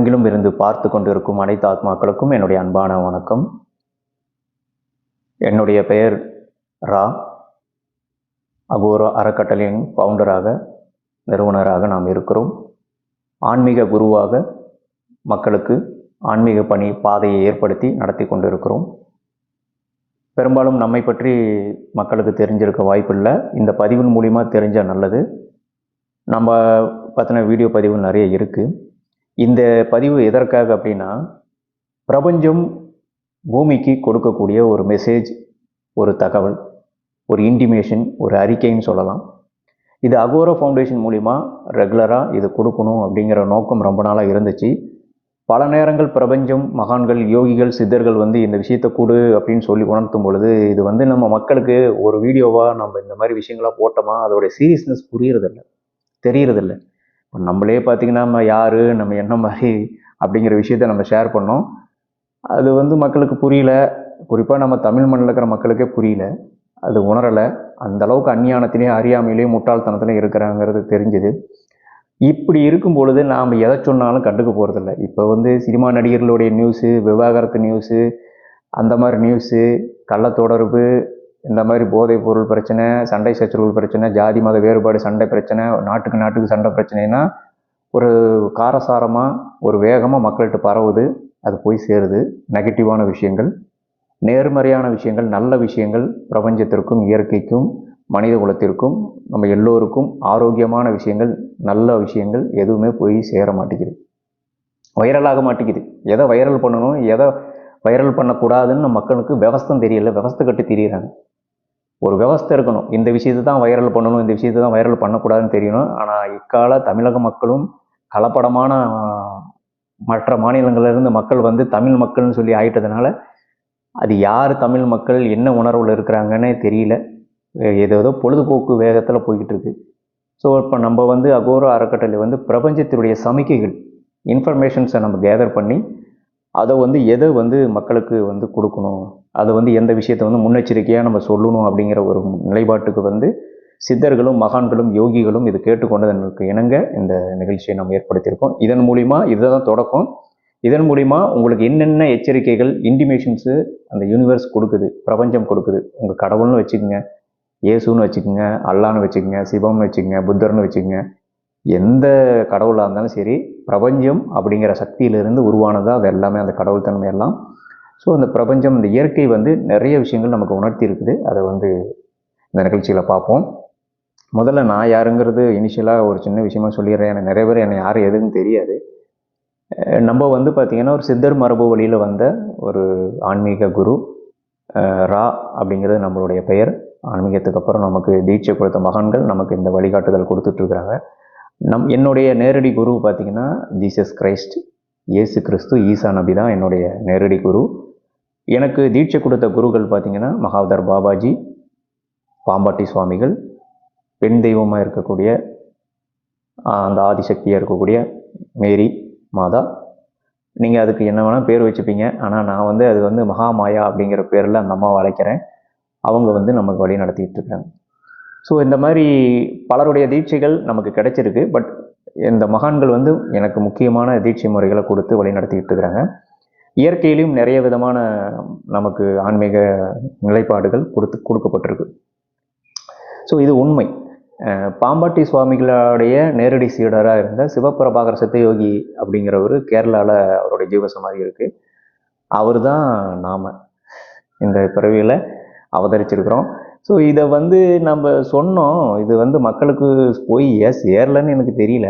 உலகெங்கிலும் இருந்து பார்த்து கொண்டிருக்கும் அனைத்து ஆத்மாக்களுக்கும் என்னுடைய அன்பான வணக்கம். என்னுடைய பெயர் ரா. அகோரா அறக்கட்டளையின் ஃபவுண்டராக நிறுவனராக நாம் இருக்கிறோம். ஆன்மீக குருவாக மக்களுக்கு ஆன்மீக பணி பாதையை ஏற்படுத்தி நடத்தி கொண்டிருக்கிறோம். பெரும்பாலும் நம்மை பற்றி மக்களுக்கு தெரிஞ்சிருக்க வாய்ப்பில்லை. இந்த பதிவின் மூலிமா தெரிஞ்சால் நல்லது. நம்ம பற்றின வீடியோ பதிவு நிறைய இருக்குது இந்த பதிவு எதற்காக அப்படின்னா பிரபஞ்சம் பூமிக்கு கொடுக்கக்கூடிய ஒரு மெசேஜ் ஒரு தகவல் ஒரு இன்டிமேஷன் ஒரு அறிக்கைன்னு சொல்லலாம். இது அகோரா ஃபவுண்டேஷன் மூலிமா ரெகுலராக இது கொடுக்கணும் அப்படிங்கிற நோக்கம் ரொம்ப நாளாக இருந்துச்சு. பல நேரங்கள் பிரபஞ்சம் மகான்கள் யோகிகள் சித்தர்கள் வந்து இந்த விஷயத்தை கொடு அப்படின்னு சொல்லி உணர்த்தும் பொழுது இது வந்து நம்ம மக்களுக்கு ஒரு வீடியோவாக நம்ம இந்த மாதிரி விஷயங்களாக போட்டோமா அதோடைய சீரியஸ்னஸ் புரியறதில்ல. தெரியறதில்லை. இப்போ நம்மளே பார்த்திங்கன்னா நம்ம யார் நம்ம என்ன மாதிரி அப்படிங்கிற விஷயத்த நம்ம ஷேர் பண்ணோம். அது வந்து மக்களுக்கு புரியல. குறிப்பாக நம்ம தமிழ் மண்ணில் இருக்கிற மக்களுக்கே புரியல. அது உணரலை. அந்த அளவுக்கு அஞ்ஞானத்திலேயும் அறியாமையிலேயும் முட்டாள்தனத்திலையும் இருக்கிறாங்கிறது தெரிஞ்சுது. இப்படி இருக்கும் பொழுது நாம் எதை சொன்னாலும் கண்டுக்க போகிறதில்ல இப்போ வந்து சினிமா நடிகர்களுடைய நியூஸு விவாகரத்து நியூஸு அந்த மாதிரி நியூஸு கள்ளத்தொடர்பு இந்த மாதிரி போதைப் பொருள் பிரச்சனை சண்டை சச்சரவுகள் பிரச்சனை ஜாதி மத வேறுபாடு சண்டை பிரச்சனை நாட்டுக்கு நாட்டுக்கு சண்டை பிரச்சனைனா ஒரு காரசாரமாக ஒரு வேகமாக மக்கள்கிட்ட பரவுது அது போய் சேருது. நெகட்டிவான விஷயங்கள் நேர்மறையான விஷயங்கள் நல்ல விஷயங்கள் பிரபஞ்சத்திற்கும் இயற்கைக்கும் மனித குலத்திற்கும் நம்ம எல்லோருக்கும் ஆரோக்கியமான விஷயங்கள் நல்ல விஷயங்கள் எதுவுமே போய் சேர மாட்டேங்குது. வைரலாக மாட்டேங்குது. எதை வைரல் பண்ணணும் எதை வைரல் பண்ணக்கூடாதுன்னு மக்களுக்கு விவஸ்தம் தெரியல விவஸ்தை கட்டி தெரியுறாங்க. ஒரு விவஸ்தை இருக்கணும். இந்த விஷயத்தை தான் வைரல் பண்ணணும். இந்த விஷயத்தை தான் வைரல் பண்ணக்கூடாதுன்னு தெரியணும். ஆனால் இக்கால தமிழக மக்களும் கலப்படமான மற்ற மாநிலங்களிலிருந்து மக்கள் வந்து தமிழ் மக்கள்னு சொல்லி ஆயிட்டதுனால அது யார் தமிழ் மக்கள் என்ன உணர்வில் இருக்கிறாங்கன்னே தெரியல. ஏதோ பொழுதுபோக்கு வேகத்தில் போய்கிட்டு இருக்கு. ஸோ இப்போ நம்ம வந்து அகோரா அறக்கட்டளை வந்து பிரபஞ்சத்தினுடைய சமிக்கைகள் இன்ஃபர்மேஷன்ஸை நம்ம கேதர் பண்ணி அதை வந்து எதை வந்து மக்களுக்கு வந்து கொடுக்கணும்? அதை வந்து எந்த விஷயத்தை வந்து முன்னெச்சரிக்கையாக நம்ம சொல்லணும் அப்படிங்கிற ஒரு நிலைப்பாட்டுக்கு வந்து சித்தர்களும் மகான்களும் யோகிகளும் இது கேட்டுக்கொண்டதற்கு இணங்க இந்த நிகழ்ச்சியை நம்ம ஏற்படுத்தியிருக்கோம். இதன் மூலிமா இதுதான் தொடக்கம். இதன் மூலிமா உங்களுக்கு என்னென்ன எச்சரிக்கைகள் இன்டிமேஷன்ஸு அந்த யூனிவர்ஸ் கொடுக்குது பிரபஞ்சம் கொடுக்குது உங்கள் கடவுள்னு வச்சுக்கோங்க இயேசுன்னு வச்சுக்கோங்க அல்லான்னு வச்சுக்கோங்க சிவம்னு வச்சுக்கோங்க புத்தர்னு வச்சுக்கோங்க எந்த கடவுளாக இருந்தாலும் சரி பிரபஞ்சம் அப்படிங்கிற சக்தியிலிருந்து உருவானதாக அது எல்லாமே அந்த கடவுள் தன்மை எல்லாம். ஸோ அந்த பிரபஞ்சம் இந்த இயற்கை வந்து நிறைய விஷயங்கள் நமக்கு உணர்த்தி இருக்குது அதை வந்து இந்த நிகழ்ச்சியில் பார்ப்போம். முதல்ல நான் யாருங்கிறது இனிஷியலாக ஒரு சின்ன விஷயமா சொல்லிடுறேன். எனக்கு நிறைய பேர் என்னை யாரும் எதுன்னு தெரியாது. நம்ம வந்து பார்த்திங்கன்னா ஒரு சித்தர் மரபு வழியில் வந்த ஒரு ஆன்மீக குரு ரா அப்படிங்கிறது நம்மளுடைய பெயர். ஆன்மீகத்துக்கு அப்புறம் நமக்கு தீட்சை கொடுத்த மகான்கள் நமக்கு இந்த வழிகாட்டுதல் கொடுத்துட்ருக்குறாங்க நம் என்னுடைய நேரடி குரு பார்த்திங்கன்னா ஜீசஸ் கிரைஸ்ட் இயேசு கிறிஸ்து ஈசா நபி தான் என்னுடைய நேரடி குரு. எனக்கு தீட்சை கொடுத்த குருக்கள் பார்த்திங்கன்னா மகாவதர் பாபாஜி பாம்பாட்டி சுவாமிகள் பெண் தெய்வமாக இருக்கக்கூடிய அந்த ஆதிசக்தியாக இருக்கக்கூடிய மேரி மாதா. நீங்கள் அதுக்கு என்ன வேணால் பேர் வச்சுப்பீங்க. ஆனால் நான் வந்து அது வந்து மகாமாயா அப்படிங்கிற பேரில் அந்த அம்மாவை அழைக்கிறேன். அவங்க வந்து நமக்கு வழி நடத்திட்டு இருக்காங்க. ஸோ இந்த மாதிரி பலருடைய தீட்சைகள் நமக்கு கிடைச்சிருக்கு. பட் இந்த மகான்கள் வந்து எனக்கு முக்கியமான தீட்சை முறைகளை கொடுத்து வழி நடத்திக்கிட்டு இருக்கிறாங்க இயற்கையிலையும் நிறைய விதமான நமக்கு ஆன்மீக நிலைப்பாடுகள் கொடுத்து கொடுக்கப்பட்டிருக்கு. ஸோ இது உண்மை. பாம்பாட்டி சுவாமிகளுடைய நேரடி சீடராக இருந்த சிவபிரபாகர் சத்தியோகி அப்படிங்கிறவர் கேரளாவில் அவருடைய ஜீவசமாதி இருக்குது அவர் தான் நாம். இந்த பிறவியில் அவதரிச்சிருக்கிறோம். ஸோ இதை வந்து நம்ம சொன்னோம். இது வந்து மக்களுக்கு போய் ஏஸ் ஏறலன்னு எனக்கு தெரியல.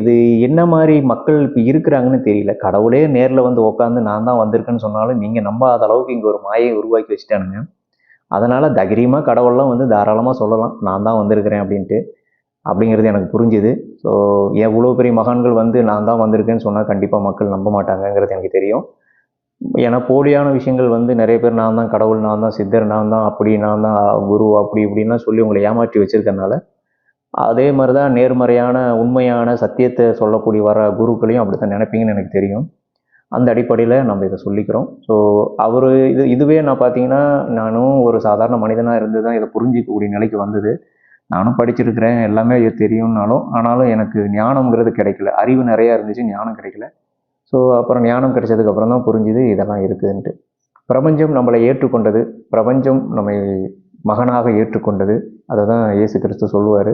இது என்ன மாதிரி மக்கள் இப்போ இருக்கிறாங்கன்னு தெரியல. கடவுளே நேரில் வந்து உட்காந்து நான் தான் வந்திருக்கேன்னு சொன்னாலும் நீங்கள் நம்பாத அளவுக்கு இங்கே ஒரு மாயை உருவாக்கி வச்சுட்டானுங்க. அதனால் தைரியமாக கடவுள்லாம் வந்து தாராளமாக சொல்லலாம். நான் தான் வந்திருக்கிறேன் அப்படின்ட்டு. அப்படிங்கிறது எனக்கு புரிஞ்சுது. ஸோ எவ்வளோ பெரிய மகான்கள் வந்து நான் தான் வந்திருக்கேன்னு சொன்னால் கண்டிப்பாக மக்கள் நம்ப மாட்டாங்கங்கிறது எனக்கு தெரியும். ஏன்னா போலியான விஷயங்கள் வந்து நிறைய பேர் நான் தான் கடவுள் நான் தான் சித்தர் நான் தான் அப்படி நான் தான் குரு அப்படி இப்படின்லாம் சொல்லி உங்களை ஏமாற்றி வச்சுருக்கனால அதே மாதிரி தான் நேர்மறையான உண்மையான சத்தியத்தை சொல்லக்கூடிய வர குருக்களையும் அப்படி தான் நினைப்பீங்கன்னு எனக்கு தெரியும். அந்த அடிப்படையில் நம்ம இதை சொல்லிக்கிறோம். ஸோ அவர் இது இதுவே நான் பார்த்தீங்கன்னா நானும் ஒரு சாதாரண மனிதனாக இருந்து தான் இதை புரிஞ்சிக்கக்கூடிய நிலைக்கு வந்தது. நானும் படிச்சிருக்கிறேன் எல்லாமே தெரியும்னாலும் ஆனாலும் எனக்கு ஞானம்ங்கிறது கிடைக்கல. அறிவு நிறையா இருந்துச்சு ஞானம் கிடைக்கல. ஸோ அப்புறம் ஞானம் கிடைச்சதுக்கு அப்புறம் தான் புரிஞ்சுது இதெல்லாம் இருக்குதுன்ட்டு பிரபஞ்சம் நம்மளை ஏற்றுக்கொண்டது. பிரபஞ்சம் நம்மை மகனாக ஏற்றுக்கொண்டது. அதை தான் இயேசு கிறிஸ்து சொல்லுவார்.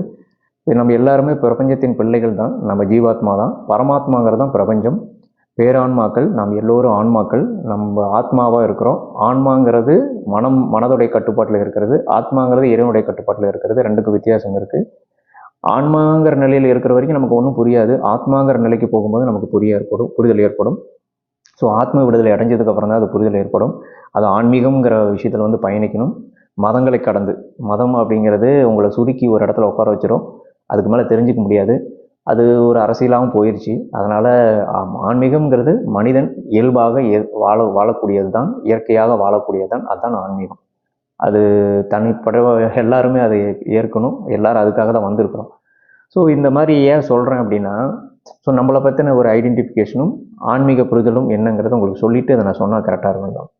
நம்ம எல்லாருமே பிரபஞ்சத்தின் பிள்ளைகள் தான். நம்ம ஜீவாத்மா தான். பரமாத்மாங்கிறது தான் பிரபஞ்சம். பேரான்மாக்கள் நாம் எல்லோரும் ஆன்மாக்கள். நம்ம ஆத்மாவாக இருக்கிறோம். ஆன்மாங்கிறது மனம் மனதுடைய கட்டுப்பாட்டில் இருக்கிறது. ஆத்மாங்கிறது இறைவனுடைய கட்டுப்பாட்டில் இருக்கிறது. ரெண்டுக்கும் வித்தியாசம் இருக்குது ஆன்மாங்கிற நிலையில் இருக்கிற வரைக்கும் நமக்கு ஒன்றும் புரியாது. ஆத்மாங்கிற நிலைக்கு போகும்போது நமக்கு புரிய ஏற்படும் புரிதல் ஏற்படும். ஸோ ஆத்ம விடுதலை அடைஞ்சதுக்கப்புறம் தான் அது புரிதல் ஏற்படும். அது ஆன்மீகம்ங்கிற விஷயத்தில் வந்து பயணிக்கணும். மதங்களை கடந்து மதம் அப்படிங்கிறது உங்களை சுருக்கி ஒரு இடத்துல உட்கார வச்சிடும் அதுக்கு மேலே தெரிஞ்சுக்க முடியாது. அது ஒரு அரசியலாகவும் போயிடுச்சு அதனால் ஆன்மீகம்ங்கிறது மனிதன் இயல்பாக வாழ வாழக்கூடியது தான் இயற்கையாக வாழக்கூடியது தான் அதுதான் ஆன்மீகம். அது தனிப்பட எல்லாருமே அதை ஏற்கணும். எல்லாரும் அதுக்காக தான் வந்திருக்கிறோம். ஸோ இந்த மாதிரி ஏன் சொல்கிறேன் அப்படின்னா ஸோ நம்மளை பற்றின ஒரு ஐடென்டிஃபிகேஷனும் ஆன்மீக புரிதலும் என்னங்கிறத உங்களுக்கு சொல்லிவிட்டு அதை நான் சொன்னால் கரெக்டாக இருக்கும்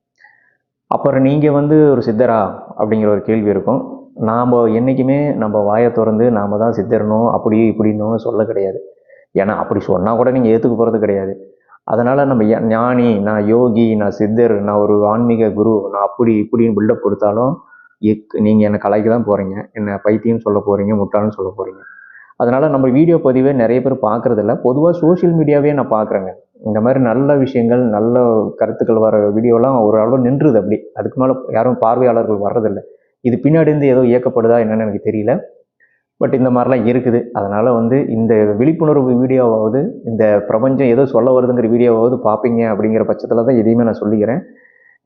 அப்புறம் நீங்கள் வந்து ஒரு சித்தரா அப்படிங்கிற ஒரு கேள்வி இருக்கும். நாம் என்றைக்குமே நம்ம வாயை திறந்து நாம் தான் சித்தரணும் அப்படி இப்படின்னு சொல்ல கிடையாது. ஏன்னா அப்படி சொன்னால் கூட நீங்கள் ஏற்றுக்க போகிறது கிடையாது. அதனால் நம்ம ஞானி நான் யோகி நான் சித்தர் நான் ஒரு ஆன்மீக குரு நான் அப்படி இப்படின்னு பில்டப் கொடுத்தாலும் எக் நீங்கள் என்னை கலைக்கு தான் போகிறீங்க என்னை பைத்தியம் சொல்ல போகிறீங்க முட்டாள்னு சொல்ல போகிறீங்க அதனால் நம்ம வீடியோ பதிவே நிறைய பேர் பார்க்குறதில்ல. பொதுவாக சோஷியல் மீடியாவே நான் பார்க்குறேங்க. இந்த மாதிரி நல்ல விஷயங்கள் நல்ல கருத்துக்கள் வர வீடியோலாம் ஒரு அளவு நின்றுது அப்படி. அதுக்கு மேலே யாரும் பார்வையாளர்கள் வர்றதில்ல. இது பின்னாடி இருந்து ஏதோ இயக்கப்படுதா என்னன்னு எனக்கு தெரியல. பட் இந்த மாதிரிலாம் இருக்குது. அதனால் வந்து இந்த விழிப்புணர்வு வீடியோவாவது இந்த பிரபஞ்சம் ஏதோ சொல்ல வருதுங்கிற வீடியோவாவது பார்ப்பீங்க அப்படிங்கிற பட்சத்தில் தான் எதையுமே நான் சொல்லிக்கிறேன்.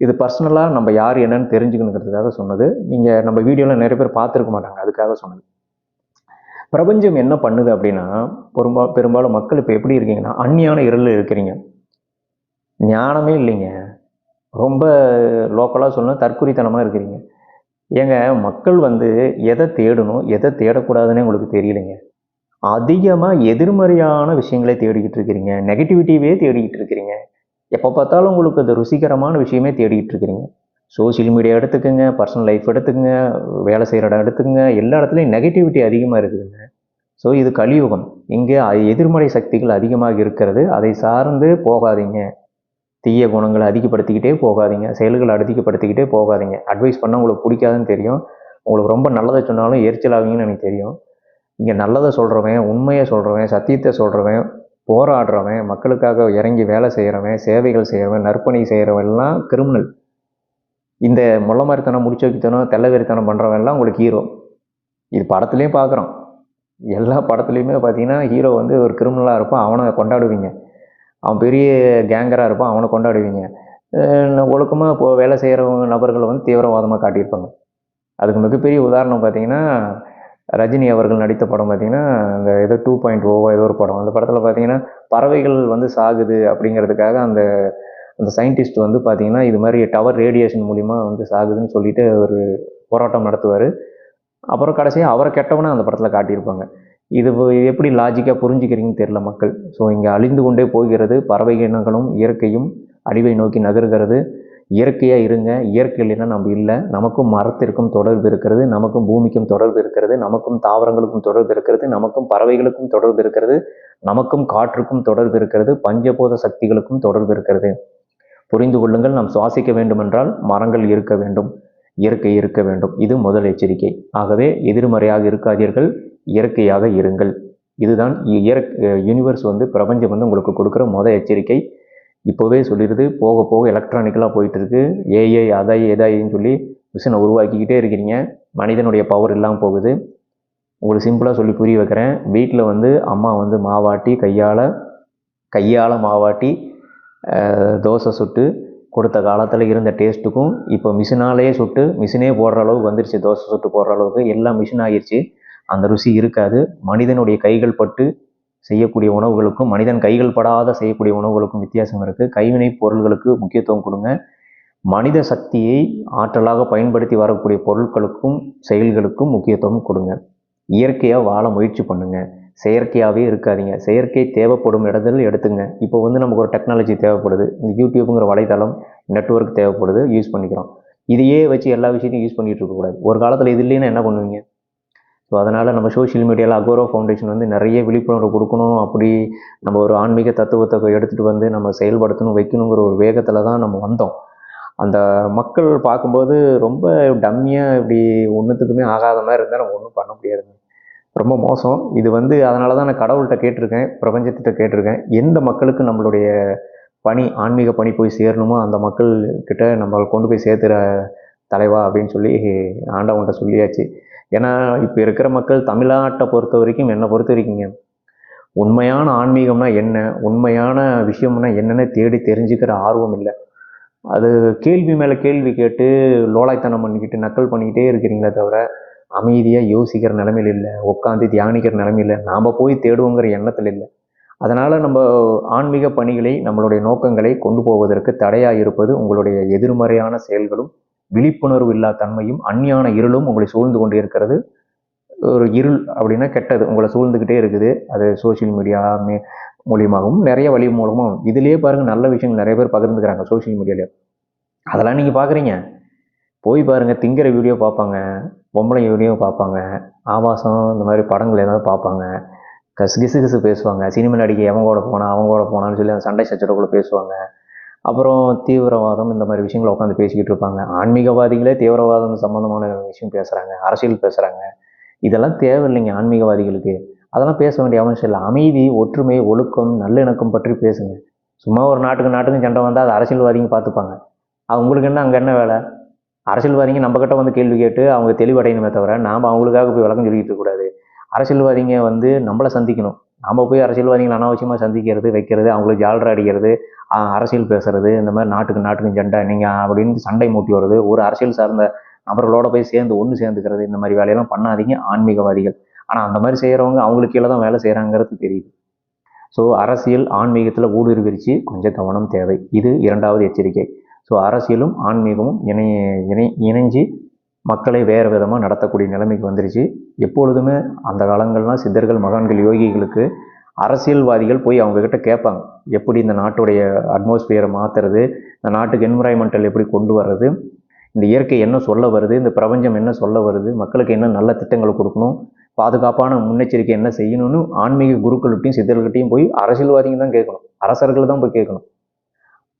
இது பர்சனலாக நம்ம யார் என்னன்னு தெரிஞ்சுக்கணுங்கிறதுக்காக சொன்னது. நீங்கள் நம்ம வீடியோவில் நிறைய பேர் பார்த்துருக்க மாட்டாங்க. அதுக்காக சொன்னது. பிரபஞ்சம் என்ன பண்ணுது அப்படின்னா பெரும்பா பெரும்பாலும் மக்கள் இப்போ எப்படி இருக்கீங்கன்னா அந்நியான இருளில் இருக்கிறீங்க. ஞானமே இல்லைங்க. ரொம்ப லோக்கலாக சொல்லணும் தற்குறித்தனமாக இருக்கிறீங்க. ஏங்க மக்கள் வந்து எதை தேடணும் எதை தேடக்கூடாதுன்னு உங்களுக்கு தெரியலைங்க. அதிகமாக எதிர்மறையான விஷயங்களை தேடிக்கிட்டு இருக்கிறீங்க. நெகட்டிவிட்டியே தேடிக்கிட்டு இருக்கிறீங்க. எப்போ பார்த்தாலும் உங்களுக்கு அது ருசிகரமான விஷயமே தேடிக்கிட்டு இருக்கிறீங்க. சோஷியல் மீடியா எடுத்துக்கோங்க பர்சனல் லைஃப் எடுத்துக்கோங்க வேலை செய்கிற இடம் எடுத்துக்கோங்க. எல்லா இடத்துலையும் நெகட்டிவிட்டி அதிகமாக இருக்குதுங்க. ஸோ இது கலியுகம். இங்கே எதிர்மறை சக்திகள் அதிகமாக இருக்கிறது. அதை சார்ந்து போகாதீங்க. தீய குணங்களை அதிகப்படுத்திக்கிட்டே போகாதீங்க. செயல்களை அதிகப்படுத்திக்கிட்டே போகாதீங்க. அட்வைஸ் பண்ணால் உங்களுக்கு பிடிக்காதுன்னு தெரியும். உங்களுக்கு ரொம்ப நல்லதை சொன்னாலும் எரிச்சலாவீங்கன்னு எனக்கு தெரியும். இங்கே நல்லதை சொல்கிறவன் உண்மையை சொல்கிறவன் சத்தியத்தை சொல்கிறவன் போராடுறவன் மக்களுக்காக இறங்கி வேலை செய்கிறவன் சேவைகள் செய்கிறவன் நற்பணி செய்கிறவன் எல்லாம் கிரிமினல் இந்த முள்ள மாதிரித்தனம் முடிச்சு வைக்கத்தனம் தெல்லவெறித்தனம் பண்ணுறவன் எல்லாம் உங்களுக்கு ஹீரோ இது படத்துலேயும் பார்க்குறோம் எல்லா படத்துலையுமே பார்த்தீங்கன்னா ஹீரோ வந்து ஒரு கிரிமினலாக இருப்பான். அவனை கொண்டாடுவீங்க. அவன் பெரிய கேங்கராக இருப்பான் அவனை கொண்டாடுவீங்க. ஒழுக்கமாக இப்போ வேலை செய்கிறவங்க நபர்களை வந்து தீவிரவாதமாக காட்டியிருப்பாங்க. அதுக்கு மிகப்பெரிய உதாரணம் பார்த்தீங்கன்னா ரஜினி அவர்கள் நடித்த படம் பார்த்தீங்கன்னா அந்த ஏதோ டூ பாயிண்ட் ஓவோ ஏதோ ஒரு படம். அந்த படத்தில் பார்த்தீங்கன்னா பறவைகள் வந்து சாகுது அப்படிங்கிறதுக்காக அந்த அந்த சயின்டிஸ்ட் வந்து பார்த்தீங்கன்னா இது மாதிரி டவர் ரேடியேஷன் மூலிமா வந்து சாகுதுன்னு சொல்லிட்டு ஒரு போராட்டம் நடத்துவார். அப்புறம் கடைசியாக அவரை கெட்டவனை அந்த படத்தில் காட்டியிருப்பாங்க. இது எப்படி லாஜிக்காக புரிஞ்சுக்கிறீங்கன்னு தெரில மக்கள். ஸோ இங்கே அழிந்து கொண்டே போகிறது பறவை இனங்களும் இயற்கையும் அழிவை நோக்கி நகர்கிறது. இயற்கையாக இருங்க. இயற்கை இல்லைன்னா நம்ம இல்லை. நமக்கும் மரத்திற்கும் தொடர்பு இருக்கிறது. நமக்கும் பூமிக்கும் தொடர்பு இருக்கிறது. நமக்கும் தாவரங்களுக்கும் தொடர்பு இருக்கிறது. நமக்கும் பறவைகளுக்கும் தொடர்பு இருக்கிறது. நமக்கும் காற்றுக்கும் தொடர்பு இருக்கிறது. பஞ்சபோத சக்திகளுக்கும் தொடர்பு இருக்கிறது. புரிந்து கொள்ளுங்கள். நாம் சுவாசிக்க வேண்டுமென்றால் மரங்கள் இருக்க வேண்டும். இயற்கை இருக்க வேண்டும். இது முதல் எச்சரிக்கை. ஆகவே எதிர்மறையாக இருக்காதீர்கள். இயற்கையாக இருங்கள். இதுதான் இயற் யூனிவர்ஸ் வந்து பிரபஞ்சம் வந்து உங்களுக்கு கொடுக்குற மொதல் எச்சரிக்கை. இப்போவே சொல்லிடுது போக போக எலக்ட்ரானிக்கலாக போயிட்டுருக்கு. ஏஐ அதை எதாயின்னு சொல்லி மிஷினை உருவாக்கிக்கிட்டே இருக்கிறீங்க. மனிதனுடைய பவர் இல்லாமல் போகுது. உங்களுக்கு சிம்பிளாக சொல்லி புரிய வைக்கிறேன். வீட்டில் வந்து அம்மா வந்து மாவாட்டி கையால் கையால் மாவாட்டி தோசை சுட்டு கொடுத்த காலத்தில் இருந்த டேஸ்ட்டுக்கும் இப்போ மிஷினாலேயே சுட்டு மிஷினே போடுற அளவுக்கு வந்துருச்சு தோசை சுட்டு போடுற அளவுக்கு. எல்லாம் மிஷின் ஆகிருச்சு. அந்த ருசி இருக்காது. மனிதனுடைய கைகள் பட்டு செய்யக்கூடிய உணவுகளுக்கும் மனிதன் கைகள் படாத செய்யக்கூடிய உணவுகளுக்கும் வித்தியாசம் இருக்குது கைவினை பொருள்களுக்கு முக்கியத்துவம் கொடுங்க. மனித சக்தியை ஆற்றலாக பயன்படுத்தி வரக்கூடிய பொருட்களுக்கும் செயல்களுக்கும் முக்கியத்துவம் கொடுங்க. இயற்கையாக வாழ முயற்சி பண்ணுங்க. செயற்கையாகவே இருக்காதீங்க. செயற்கை தேவைப்படும் இடத்துல எடுத்துங்க. இப்போ வந்து நமக்கு ஒரு டெக்னாலஜி தேவைப்படுது. இந்த யூடியூப்புங்கிற வலைத்தளம் நெட்வொர்க் தேவைப்படுது. யூஸ் பண்ணிக்கிறோம். இதையே வச்சு எல்லா விஷயத்தையும் யூஸ் பண்ணிகிட்டு இருக்கக்கூடாது. ஒரு காலத்தில் இது இல்லைன்னா என்ன பண்ணுவீங்க? ஸோ அதனால் நம்ம சோஷியல் மீடியாவில் அகோரோ ஃபவுண்டேஷன் வந்து நிறைய விழிப்புணர்வு கொடுக்கணும். அப்படி நம்ம ஒரு ஆன்மீக தத்துவத்தை எடுத்துகிட்டு வந்து நம்ம செயல்படுத்தணும் வைக்கணுங்கிற ஒரு வேகத்தில் தான் நம்ம வந்தோம். அந்த மக்கள் பார்க்கும்போது ரொம்ப டம்மியாக இப்படி ஒன்றுத்துக்குமே ஆகாத மாதிரி இருந்தால் நம்ம ஒன்றும் பண்ண முடியாதுங்க ரொம்ப மோசம். இது வந்து அதனால தான் நான் கடவுள்கிட்ட கேட்டிருக்கேன் பிரபஞ்சத்திட்ட கேட்டிருக்கேன். எந்த மக்களுக்கு நம்மளுடைய பணி ஆன்மீக பணி போய் சேரணுமோ அந்த மக்கள் கிட்ட நம்ம கொண்டு போய் சேர்த்துற தலைவா அப்படின்னு சொல்லி ஆண்டவன்கிட்ட சொல்லியாச்சு. ஏன்னா இப்போ இருக்கிற மக்கள் தமிழ்நாட்டை பொறுத்த வரைக்கும் என்னை பொறுத்த வரைக்குங்க உண்மையான ஆன்மீகம்னா என்ன? உண்மையான விஷயம்னா என்னென்னு தேடி தெரிஞ்சுக்கிற ஆர்வம் இல்லை. அது கேள்வி மேலே கேள்வி கேட்டு லோலாய்த்தனம் பண்ணிக்கிட்டு நக்கல் பண்ணிக்கிட்டே இருக்கிறீங்களே தவிர அமைதியாக யோசிக்கிற நிலமையில் இல்லை. உட்காந்து தியானிக்கிற நிலமையில நாம் போய் தேடுவோங்கிற எண்ணத்தில் இல்லை. அதனால் நம்ம ஆன்மீக பணிகளை நம்மளுடைய நோக்கங்களை கொண்டு போவதற்கு தடையாக இருப்பது உங்களுடைய எதிர்மறையான செயல்களும் விழிப்புணர்வு இல்லா தன்மையும் அந்நியான இருளும் உங்களை சூழ்ந்து கொண்டு இருக்கிறது ஒரு இருள் அப்படின்னா கெட்டது. உங்களை சூழ்ந்துக்கிட்டே இருக்குது. அது சோஷியல் மீடியா மே மூலியமாகவும் நிறைய வழி மூலமாகவும். இதுலேயே பாருங்கள் நல்ல விஷயங்கள் நிறைய பேர் பகிர்ந்துக்கிறாங்க சோஷியல் மீடியாவில் அதெல்லாம் நீங்கள் பார்க்குறீங்க போய் பாருங்கள் திங்கிற வீடியோ பார்ப்பாங்க பொம்பளை வீடியோ பார்ப்பாங்க ஆபாசம் இந்த மாதிரி படங்கள் ஏதாவது பார்ப்பாங்க. கசு கிசு கிசு பேசுவாங்க. சினிமா நடிகை எவன் கூட போனால் அவங்க கூட போனான்னு சொல்லி அந்த சண்டை சச்சரவுக்குள்ள பேசுவாங்க. அப்புறம் தீவிரவாதம் இந்த மாதிரி விஷயங்களை உட்காந்து பேசிக்கிட்டு இருப்பாங்க. ஆன்மீகவாதிகளே தீவிரவாதம் சம்மந்தமான விஷயம் பேசுகிறாங்க அரசியல் பேசுகிறாங்க இதெல்லாம் தேவையில்லைங்க ஆன்மீகவாதிகளுக்கு. அதெல்லாம் பேச வேண்டிய அவசியம் இல்லை. அமைதி ஒற்றுமை ஒழுக்கம் நல்லிணக்கம் பற்றி பேசுங்க. சும்மா ஒரு நாட்டுக்கு நாட்டுக்கு சண்டை வந்தால் அது அரசியல்வாதிங்க பார்த்துப்பாங்க அது உங்களுக்கு என்ன அங்கே என்ன வேலை? அரசியல்வாதிங்க நம்மக்கிட்ட வந்து கேள்வி கேட்டு அவங்க தெளிவடையணுமே தவிர நாம் அவங்களுக்காக போய் விளக்கம் சொல்லிக்கிட்டு கூடாது அரசியல்வாதிங்க வந்து நம்மளை சந்திக்கணும். நாம் போய் அரசியல்வாதிகளை அனாவசியமாக சந்திக்கிறது வைக்கிறது அவங்களுக்கு ஜாலரை அடிக்கிறது அரசியல் பேசுறது இந்த மாதிரி நாட்டுக்கு நாட்டுக்கு ஜெண்டா நீங்கள் அப்படின்னு சண்டை மூட்டி வருது. ஒரு அரசியல் சார்ந்த நபர்களோட போய் சேர்ந்து ஒன்று சேர்ந்துக்கிறது இந்த மாதிரி வேலையெல்லாம் பண்ணாதீங்க ஆன்மீகவாதிகள். ஆனால் அந்த மாதிரி செய்கிறவங்க அவங்களுக்கு கீழே தான் வேலை செய்கிறாங்கிறது தெரியுது. ஸோ அரசியல் ஆன்மீகத்தில் ஊடுருவிருச்சு. கொஞ்சம் கவனம் தேவை. இது இரண்டாவது எச்சரிக்கை. ஸோ அரசியலும் ஆன்மீகமும் இணை இணை இணைஞ்சு மக்களை வேறு விதமாக நடத்தக்கூடிய நிலைமைக்கு வந்துருச்சு. எப்பொழுதுமே அந்த காலங்கள்லாம் சித்தர்கள் மகான்கள் யோகிகளுக்கு அரசியல்வாதிகள் போய் அவங்கக்கிட்ட கேட்பாங்க. எப்படி இந்த நாட்டுடைய அட்மாஸ்பியரை மாற்றுறது இந்த நாட்டுக்கு என்விரான்மெண்டல் எப்படி கொண்டு வர்றது? இந்த இயற்கை என்ன சொல்ல வருது? இந்த பிரபஞ்சம் என்ன சொல்ல வருது? மக்களுக்கு என்ன நல்ல திட்டங்களை கொடுக்கணும்? பாதுகாப்பான முன்னெச்சரிக்கை என்ன செய்யணும்னு ஆன்மீக குருக்கள்கிட்டையும் சித்தர்கள்கிட்டையும் போய் அரசியல்வாதிங்க தான் கேட்கணும். அரசர்கள் தான் போய் கேட்கணும்.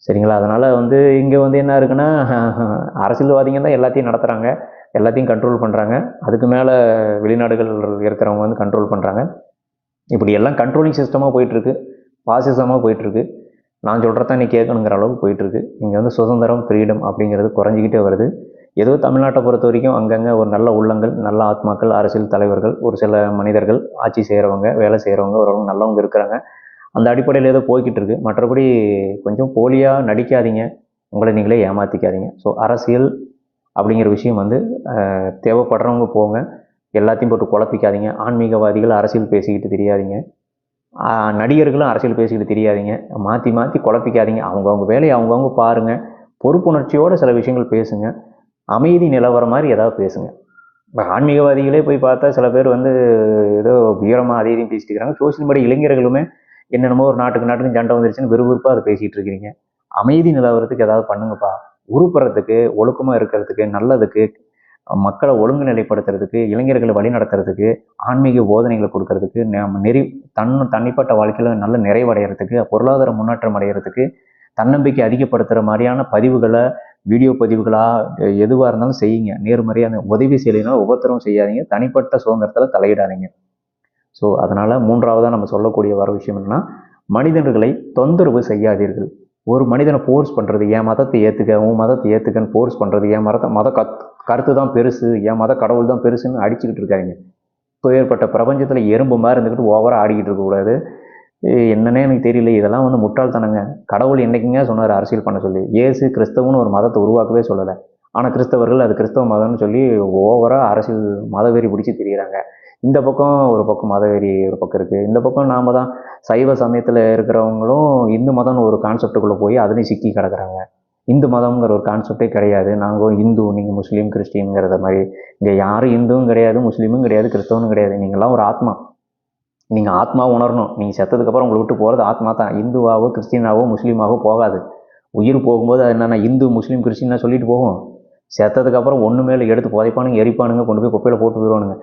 சரிங்களா? அதனால் வந்து இங்கே வந்து என்ன இருக்குன்னா அரசியல்வாதிங்க தான் எல்லாத்தையும் நடத்துகிறாங்க எல்லாத்தையும் கண்ட்ரோல் பண்ணுறாங்க அதுக்கு மேலே வெளிநாடுகள் இருக்கிறவங்க வந்து கண்ட்ரோல் பண்ணுறாங்க இப்படி எல்லாம் கண்ட்ரோலிங் சிஸ்டமாக போயிட்டுருக்கு. பாசிசமாக போயிட்டுருக்கு. நான் சொல்கிறத நீ கேட்கணுங்கிற அளவுக்கு போயிட்டுருக்கு. இங்கே வந்து சுதந்திரம் ஃப்ரீடம் அப்படிங்கிறது குறைஞ்சிக்கிட்டே வருது. ஏதோ தமிழ்நாட்டை பொறுத்த வரைக்கும் அங்கங்கே ஒரு நல்ல உள்ளங்கள் நல்ல ஆத்மாக்கள் அரசியல் தலைவர்கள் ஒரு சில மனிதர்கள் ஆட்சி செய்கிறவங்க வேலை செய்கிறவங்க ஓரளவுக்கு நல்லவங்க இருக்கிறாங்க. அந்த அடிப்படையில் ஏதோ போய்கிட்டு இருக்கு மற்றபடி கொஞ்சம் போலியாக நடிக்காதீங்க. உங்களை நீங்களே ஏமாற்றிக்காதீங்க ஸோ அரசியல் அப்படிங்கிற விஷயம் வந்து தேவைப்படுறவங்க போங்க. எல்லாத்தையும் போட்டு குழப்பிக்காதீங்க. ஆன்மீகவாதிகள் அரசியல் பேசிக்கிட்டு தெரியாதீங்க. நடிகர்களும் அரசியல் பேசிக்கிட்டு தெரியாதீங்க. மாற்றி மாற்றி குழப்பிக்காதீங்க. அவங்கவுங்க வேலையை அவங்கவுங்க பாருங்கள் பொறுப்புணர்ச்சியோடு சில விஷயங்கள் பேசுங்க. அமைதி நிலவர மாதிரி ஏதாவது பேசுங்க. இப்போ ஆன்மீகவாதிகளே போய் பார்த்தா சில பேர் வந்து ஏதோ வீரமாக அதே இதையும் பேசிட்டு இருக்கிறாங்க சோசியல் மீடியா இளைஞர்களுமே என்னென்னமோ ஒரு நாட்டுக்கு நாட்டுக்கு சண்டை வந்துருச்சுன்னு விறுவிறுப்பாக அதை பேசிகிட்டு இருக்கிறீங்க. அமைதி நிலவரத்துக்கு ஏதாவது பண்ணுங்கப்பா. உருப்படுறதுக்கு ஒழுக்கமாக இருக்கிறதுக்கு நல்லதுக்கு மக்களை ஒழுங்கு நிலைப்படுத்துறதுக்கு இளைஞர்களை வழி நடத்துறதுக்கு ஆன்மீக போதனைகளை கொடுக்கறதுக்கு நம்ம நெறி தன் தனிப்பட்ட வாழ்க்கையில் நல்ல நிறைவடைகிறதுக்கு பொருளாதார முன்னேற்றம் அடைகிறதுக்கு தன்னம்பிக்கை அதிகப்படுத்துகிற மாதிரியான பதிவுகளை வீடியோ பதிவுகளாக எதுவாக இருந்தாலும் செய்யுங்க. நேர்மறையான உதவி செய்யலைனாலும் உபத்திரம் செய்யாதீங்க. தனிப்பட்ட சுதந்திரத்தில் தலையிடாதீங்க. ஸோ அதனால் மூன்றாவதாக நம்ம சொல்லக்கூடிய வர விஷயம் என்னென்னா மனிதர்களை தொந்தரவு செய்யாதீர்கள். ஒரு மனிதனை ஃபோர்ஸ் பண்ணுறது என் மதத்தை ஏற்றுக்க உன் மதத்தை ஏற்றுக்கன்னு ஃபோர்ஸ் பண்ணுறது என் மதத்தை மத கத் கருத்து தான் பெருசு என் மத கடவுள் தான் பெருசுன்னு அடிச்சுக்கிட்டு இருக்காங்க. இப்போ ஏற்பட்ட பிரபஞ்சத்தில் எறும்பு மாதிரி இருந்துக்கிட்டு ஓவராக ஆடிக்கிட்டு இருக்கக்கூடாது என்னன்னே எனக்கு தெரியல. இதெல்லாம் வந்து முட்டாள்தனங்க. கடவுள் என்றைக்குங்க சொன்னார் அரசியல் பண்ண சொல்லி? இயேசு கிறிஸ்தவன்னு ஒரு மதத்தை உருவாக்கவே சொல்லலை. ஆனால் கிறிஸ்தவர்கள் அது கிறிஸ்தவ மதம்னு சொல்லி ஓவராக அரசியல் மதவெறி பிடிச்சி திரிகிறாங்க இந்த பக்கம் ஒரு பக்கம் மதவெறி ஒரு பக்கம் இருக்குது இந்த பக்கம் நாம தான் சைவ சமயத்தில் இருக்கிறவங்களும் இந்து மதம்னு ஒரு கான்செப்டுக்குள்ளே போய் அதுலேயும் சிக்கி கிடக்குறாங்க. இந்து மதம்ங்கிற ஒரு கான்செப்டே கிடையாது. நாங்கள் இந்து நீங்கள் முஸ்லீம் கிறிஸ்டின்ங்கிறத மாதிரி இங்கே யாரும் இந்துவும் கிடையாது முஸ்லீமும் கிடையாது கிறிஸ்தவனும் கிடையாது. நீங்களாம் ஒரு ஆத்மா. நீங்கள் ஆத்மா உணரணும். நீங்கள் செத்ததுக்கப்புறம் உங்களை விட்டு போகிறது ஆத்மா தான். இந்துவாவோ கிறிஸ்டினாவோ முஸ்லீமாவோ போகாது. உயிர் போகும்போது அது என்னென்னா இந்து முஸ்லீம் கிறிஸ்டின்னா சொல்லிட்டு போகும். செத்ததுக்கப்புறம் ஒன்று மேலே எடுத்து புதைப்பானுங்க எரிப்பானுங்க கொண்டு போய் குப்பையில் போட்டு போயிடுவானுங்க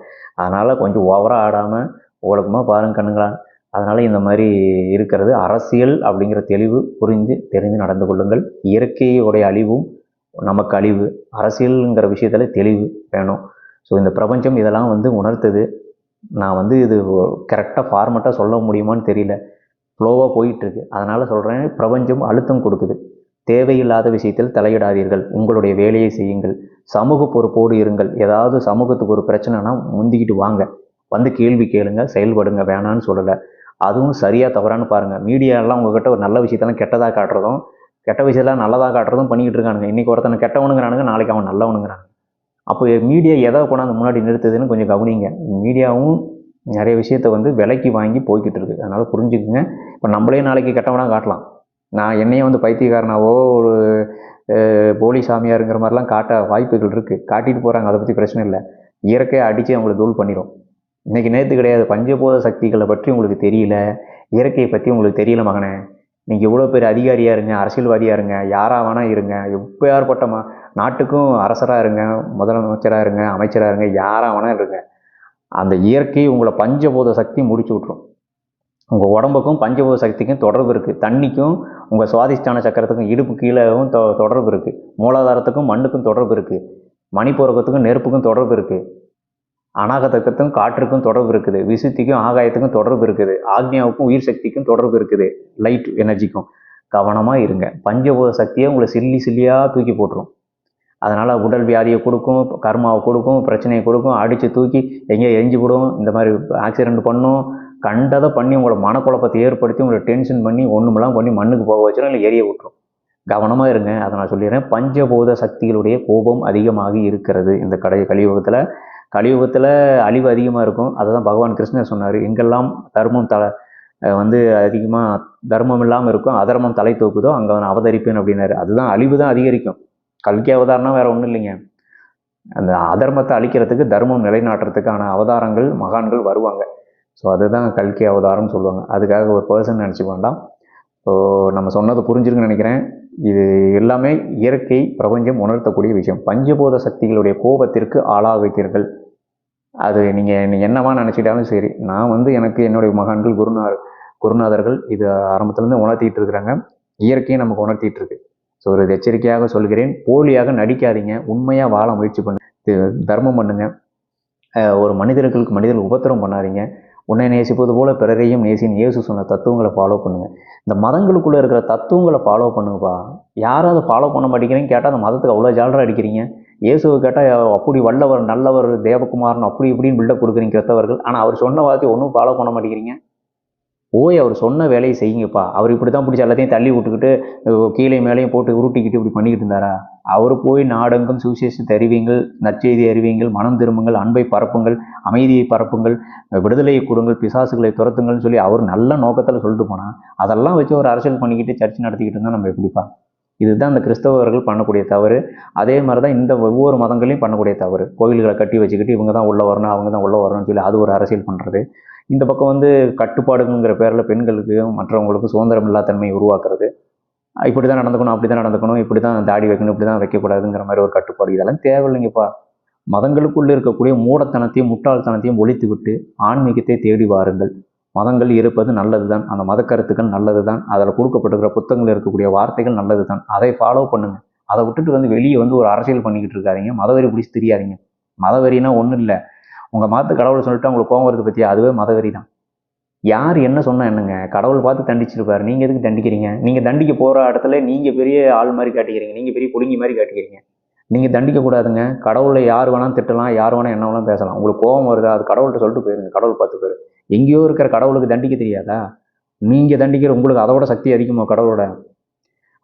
அதனால் கொஞ்சம் ஓவராக ஆடாமல் ஒழுக்கமாக பாருங்க கண்ணுங்களா. அதனால் இந்த மாதிரி இருக்கிறது அரசியல் அப்படிங்கிற தெளிவு புரிஞ்சு தெரிந்து நடந்து கொள்ளுங்கள். இயற்கையுடைய அழிவும் நமக்கு அழிவு. அரசியலுங்கிற விஷயத்தில் தெளிவு வேணும். ஸோ இந்த பிரபஞ்சம் இதெல்லாம் வந்து உணர்த்துது. நான் வந்து இது கரெக்டாக ஃபார்மட்டாக சொல்ல முடியுமான்னு தெரியல. ஃப்ளோவாக போயிட்டுருக்கு அதனால் சொல்கிறேன் பிரபஞ்சம் அழுத்தம் கொடுக்குது. தேவையில்லாத விஷயத்தில் தலையிடாதீர்கள். உங்களுடைய வேலையை செய்யுங்கள். சமூக பொறுப்போடு இருங்கள். ஏதாவது சமூகத்துக்கு ஒரு பிரச்சனைனா முந்திக்கிட்டு வாங்க. வந்து கேள்வி கேளுங்க. செயல்படுங்க. வேணான்னு சொல்லலை. அதுவும் சரியாக தவறான்னு பாருங்கள் மீடியாலாம் உங்ககிட்ட ஒரு நல்ல விஷயத்தெல்லாம் கெட்டதாக காட்டுறதும் கெட்ட விஷயத்தெல்லாம் நல்லதாக காட்டுறதும் பண்ணிக்கிட்டு இருக்கானுங்க. இன்றைக்கி ஒருத்தனை கெட்டவனுங்கிறானுங்க. நாளைக்கு அவன் நல்லவனுங்கிறானுங்க அப்போ மீடியா எதை கொண்டாந்து முன்னாடி நிறுத்துதுன்னு கொஞ்சம் கவனிங்க. மீடியாவும் நிறைய விஷயத்த வந்து விலைக்கு வாங்கி போய்கிட்டு இருக்குது அதனால் புரிஞ்சுக்குங்க. இப்போ நம்மளே நாளைக்கு கெட்டவனாக காட்டலாம். நான் என்னையே வந்து பைத்தியக்காரனாவோ ஒரு போலி சாமியாருங்கிற மாதிரிலாம் காட்ட வாய்ப்புகள் இருக்குது காட்டிட்டு போகிறாங்க அதை பற்றி பிரச்சனை இல்லை. இயற்கையை அடித்து அவங்களை தூள் பண்ணிடும் இன்றைக்கி நேற்று கிடையாது. பஞ்சபூத சக்திகளை பற்றி உங்களுக்கு தெரியல. இயற்கையை பற்றி உங்களுக்கு தெரியல மகனே. நீங்கள் எவ்வளோ பேர் அதிகாரியாக இருங்க அரசியல்வாதியாக இருங்க யாராக வேணால் இருங்க. எப்பேற்பட்ட மா நாட்டுக்கும் அரசராக இருங்க முதலமைச்சராக இருங்க அமைச்சராக இருங்க யாராக வேணால் இருங்க. அந்த இயற்கை உங்களை பஞ்சபூத சக்தி முடிச்சு விட்ரும் உங்கள் உடம்புக்கும் பஞ்சபூத சக்திக்கும் தொடர்பு இருக்குது தண்ணிக்கும் உங்கள் சுவாதிஷ்டான சக்கரத்துக்கும் இடுப்பு கீழேவும் தொ தொடர்பு இருக்குது மூலாதாரத்துக்கும் மண்ணுக்கும் தொடர்பு இருக்குது மணிப்பூரகத்துக்கும் நெருப்புக்கும் தொடர்பு இருக்குது அநாகதத்துக்கும் காற்றுக்கும் தொடர்பு இருக்குது. விசுத்திக்கும் ஆகாயத்துக்கும் தொடர்பு இருக்குது. ஆக்னியாவுக்கும் உயிர் சக்திக்கும் தொடர்பு இருக்குது. லைட் எனர்ஜிக்கும் கவனமாக இருங்க. பஞ்சபூத சக்தியை உங்களை சில்லி சில்லியாக தூக்கி போட்டுரும். அதனால் உடல் வியாதியை கொடுக்கும் கர்மாவை கொடுக்கும் பிரச்சனையை கொடுக்கும் அடித்து தூக்கி எங்கேயோ எரிஞ்சு விடும் இந்த மாதிரி ஆக்சிடெண்ட் பண்ணும் கண்டதை பண்ணி உங்களை மனக்குழப்பத்தை ஏற்படுத்தி உங்களை டென்ஷன் பண்ணி ஒன்றுமெல்லாம் பண்ணி மண்ணுக்கு போக வச்சிடும் இல்லை எரிய விட்டுரும். கவனமாக இருங்க. அதை நான் சொல்லிடுறேன். பஞ்சபூத சக்திகளுடைய கோபம் அதிகமாகி இருக்கிறது இந்த கடை கலியுகத்தில். கலியுகத்தில் அழிவு அதிகமாக இருக்கும். அதை தான் பகவான் கிருஷ்ணர் சொன்னார். எங்கெல்லாம் தர்மம் த வந்து அதிகமாக தர்மம் இல்லாமல் இருக்கும் அதர்மம் தலை தூக்குதோ அங்கே நான் அவதரிப்பேன் அப்படின்னாரு. அதுதான் அழிவு தான் அதிகரிக்கும். கல்கி அவதாரம்னா வேறு ஒன்றும் இல்லைங்க. அந்த அதர்மத்தை அழிக்கிறதுக்கு தர்மம் நிலைநாட்டுறதுக்கான அவதாரங்கள் மகான்கள் வருவாங்க. ஸோ அதுதான் கல்கி அவதாரம்னு சொல்லுவாங்க. அதுக்காக ஒரு பர்சன் நினச்சிக்க வேண்டாம். ஸோ நம்ம சொன்னது புரிஞ்சிருக்குன்னு நினைக்கிறேன். இது எல்லாமே இயற்கை பிரபஞ்சம் உணர்த்தக்கூடிய விஷயம். பஞ்சபூத சக்திகளுடைய கோபத்திற்கு ஆளாகுவீர்கள். அது நீங்கள் என்னவா நினச்சிட்டாலும் சரி. நான் வந்து எனக்கு என்னுடைய மகான்கள் குருநா குருநாதர்கள் இது ஆரம்பத்துலேருந்து உணர்த்திட்டு இருக்கிறாங்க. இயற்கையை நமக்கு உணர்த்திட்டு இருக்கு. ஸோ ஒரு எச்சரிக்கையாக சொல்கிறேன். போலியாக நடிக்காதீங்க. உண்மையாக வாழ முயற்சி பண்ணு. தர்மம் பண்ணுங்க. ஒரு மனிதர்களுக்கு மனிதர்கள் உபத்திரம் பண்ணாதீங்க. உன்னை நேசிப்பது போல பிறரையும் நேசின்னு இயேசு சொன்ன தத்துவங்களை ஃபாலோ பண்ணுங்க. இந்த மதங்களுக்குள்ளே இருக்கிற தத்துவங்களை ஃபாலோ பண்ணுங்கப்பா. யாரும் அதை ஃபாலோ பண்ண மாட்டேங்கிறீங்க கேட்டால் அந்த மதத்துக்கு அவ்வளோ ஜாலராக அடிக்கிறீங்க. இயேசுவை கேட்டால் அப்படி வல்லவர் நல்லவர் தேவகுமாரன் அப்படி இப்படின்னு பில்டப் கொடுக்குறீங்க கிறிஸ்தவர்கள் ஆனால் அவர் சொன்ன வார்த்தை ஒன்றும் ஃபாலோ பண்ண மாட்டேங்கிறீங்க. ஓய் அவர் சொன்ன வேலையை செய்யுங்கப்பா. அவர் இப்படி தான் பிடிச்சி எல்லாத்தையும் தள்ளி விட்டுக்கிட்டு கீழே மேலேயும் போட்டு உருட்டிக்கிட்டு இப்படி பண்ணிக்கிட்டு இருந்தாரா? அவர் போய் நாடெங்கும் சுவிசேஷத்தை அறிவியுங்கள் நற்செய்தி அறிவிங்கள் மனம் திரும்புங்கள் அன்பை பரப்புங்கள் அமைதியை பரப்புங்கள் விடுதலையை கொடுங்கள் பிசாசுகளை துரத்துங்கள்னு சொல்லி அவர் நல்ல நோக்கத்தில் சொல்லிட்டு போனால் அதெல்லாம் வச்சு ஒரு அரசியல் பண்ணிக்கிட்டு சர்ச்சை நடத்திக்கிட்டு இருந்தால் நம்ம எப்படிப்பா? இதுதான் அந்த கிறிஸ்தவர்கள் பண்ணக்கூடிய தவறு. அதே மாதிரி தான் இந்த ஒவ்வொரு மதங்களையும் பண்ணக்கூடிய தவறு. கோயில்களை கட்டி வச்சுக்கிட்டு இவங்க தான் உள்ளே வரணும் அவங்க தான் உள்ளே வரணும்னு சொல்லி அது ஒரு அரசியல் பண்ணுறது இந்த பக்கம் வந்து கட்டுப்பாடுங்கிற பேரில் பெண்களுக்கு மற்றவங்களுக்கு சுதந்திரம் இல்லாத தன்மையை உருவாக்குறது. இப்படி தான் நடந்துக்கணும் அப்படி தான் நடந்துக்கணும் இப்படி தான் தாடி வைக்கணும் இப்படி தான் வைக்கக்கூடாதுங்கிற மாதிரி ஒரு கட்டுப்பாடு. இதெல்லாம் தேவையில்லைங்கப்பா. மதங்களுக்குள்ளே இருக்கக்கூடிய மூடத்தனத்தையும் முட்டாள்தனத்தையும் ஒழித்து விட்டு ஆன்மீகத்தை தேடி வாருங்கள். மதங்கள் இருப்பது நல்லது தான் அந்த மத கருத்துக்கள் நல்லது தான் அதில் கொடுக்கப்பட்டிருக்கிற புத்தகங்கள் இருக்கக்கூடிய வார்த்தைகள் நல்லது தான் அதை ஃபாலோ பண்ணுங்க. அதை விட்டுட்டு வந்து வெளியே வந்து ஒரு அரசியல் பண்ணிக்கிட்டு இருக்காதீங்க. மதவெறி பிடிச்சி தெரியாதீங்க. மதவெறினா ஒன்றும் இல்லை. உங்கள் மதத்து கடவுள் சொல்லிட்டு உங்களுக்கு கோவம் வருது பற்றியா அதுவே மதவெறி தான் யார் என்ன சொன்னால் என்னங்க? கடவுள் பார்த்து தண்டிச்சிருப்பாரு. நீங்கள் எதுக்கு தண்டிக்கிறீங்க? நீங்கள் தண்டிக்க போகிற இடத்துல நீங்கள் பெரிய ஆள் மாதிரி காட்டிக்கிறீங்க. நீங்கள் பெரிய புடுங்கி மாதிரி காட்டிக்கிறீங்க. நீங்கள் தண்டிக்கக்கூடாதுங்க. கடவுளை யார் வேணாலும் திட்டலாம். யார் வேணால் என்ன வேணாலும் பேசலாம். உங்களுக்கு கோவம் வருதா? அது கடவுள்கிட்ட சொல்லிட்டு போயிருங்க. கடவுள் பார்த்து போயிருங்க எங்கேயோ இருக்கிற கடவுளுக்கு தண்டிக்க தெரியாதா? நீங்கள் தண்டிக்கிற உங்களுக்கு அதோட சக்தி அதிகமாக கடவுளோட.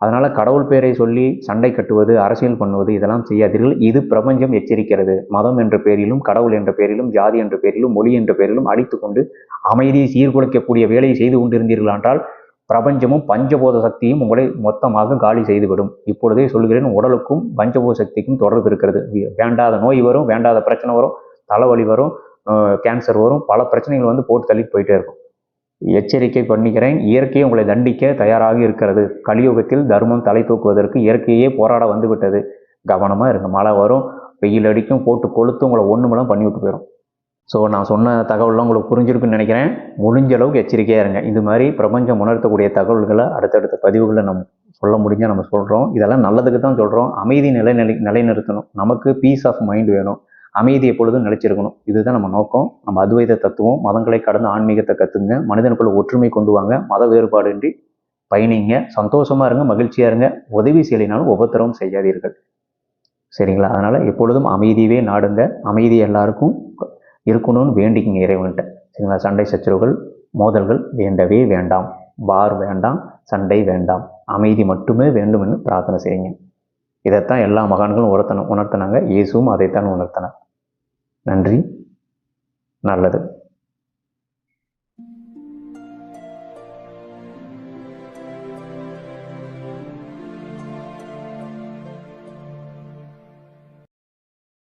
அதனால் கடவுள் பேரை சொல்லி சண்டை கட்டுவது அரசியல் பண்ணுவது இதெல்லாம் செய்யாதீர்கள். இது பிரபஞ்சம் எச்சரிக்கிறது. மதம் என்ற பேரிலும் கடவுள் என்ற பேரிலும் ஜாதி என்ற பேரிலும் மொழி என்ற பேரிலும் அடித்துக்கொண்டு அமைதியை சீர்குலைக்கக்கூடிய வேலையை செய்து கொண்டிருந்தீர்கள் என்றால் பிரபஞ்சமும் பஞ்சபோத சக்தியும் உங்களை மொத்தமாக காலி செய்துவிடும். இப்பொழுதே சொல்கிறேன் உடலுக்கும் பஞ்சபோத சக்திக்கும் தொடர்பு இருக்கிறது. வேண்டாத நோய் வரும் வேண்டாத பிரச்சனை வரும் தலைவலி வரும் கேன்சர் வரும். பல பிரச்சனைகள் வந்து போட்டு தள்ளிட்டு போயிட்டே இருக்கும். எச்சரிக்கை பண்ணிக்கிறேன். இயற்கையை உங்களை தண்டிக்க தயாராக இருக்கிறது. கலியுகத்தில் தர்மம் தலை தூக்குவதற்கு இயற்கையே போராட வந்துவிட்டது. கவனமாக இருங்க. மழை வரும். வெயில் அடிக்கும். போட்டு கொளுத்து உங்களை ஒன்றுமெல்லாம் பண்ணி விட்டு போயிடும் ஸோ நான் சொன்ன தகவல்லாம் உங்களுக்கு புரிஞ்சிருக்குன்னு நினைக்கிறேன். முடிஞ்ச அளவுக்கு எச்சரிக்கையாக இருங்க. இது மாதிரி பிரபஞ்சம் உணர்த்தக்கூடிய தகவல்களை அடுத்தடுத்த பதிவுகளை நம்ம சொல்ல முடிஞ்சால் நம்ம சொல்கிறோம் இதெல்லாம் நல்லதுக்கு தான் சொல்கிறோம் அமைதி நிலை நிலை நிலைநிறுத்தணும். நமக்கு பீஸ் ஆஃப் மைண்ட் வேணும். அமைதி எப்பொழுதும் நிலைச்சிருக்கணும். இதுதான் நம்ம நோக்கம். நம்ம அத்வைத தத்துவம். மதங்களை கடந்து ஆன்மீகத்தை கற்றுங்க மனிதனுக்குள்ள ஒற்றுமை கொண்டு வாங்க. மத வேறுபாடின்றி பயணிங்க. சந்தோஷமா இருங்க. மகிழ்ச்சியா இருங்க. உதவி செய்யலைனாலும் உபத்திரவம் செய்யாதீர்கள். சரிங்களா? அதனால எப்பொழுதும் அமைதியவே நாடுங்க. அமைதி எல்லாருக்கும் இருக்கணும்னு வேண்டிக்கிங்க இறைவன்கிட்ட. சரிங்களா? சண்டை சச்சரவுகள் மோதல்கள் வேண்டவே வேண்டாம். பார் வேண்டாம். சண்டை வேண்டாம். அமைதி மட்டுமே வேண்டும் என்று பிரார்த்தனை செய்யுங்க. இதைத்தான் எல்லா மகான்களும் உணர்த்தன உணர்த்தினாங்க. இயேசுவும் அதைத்தான் உணர்த்தினார். நன்றி. நல்லது.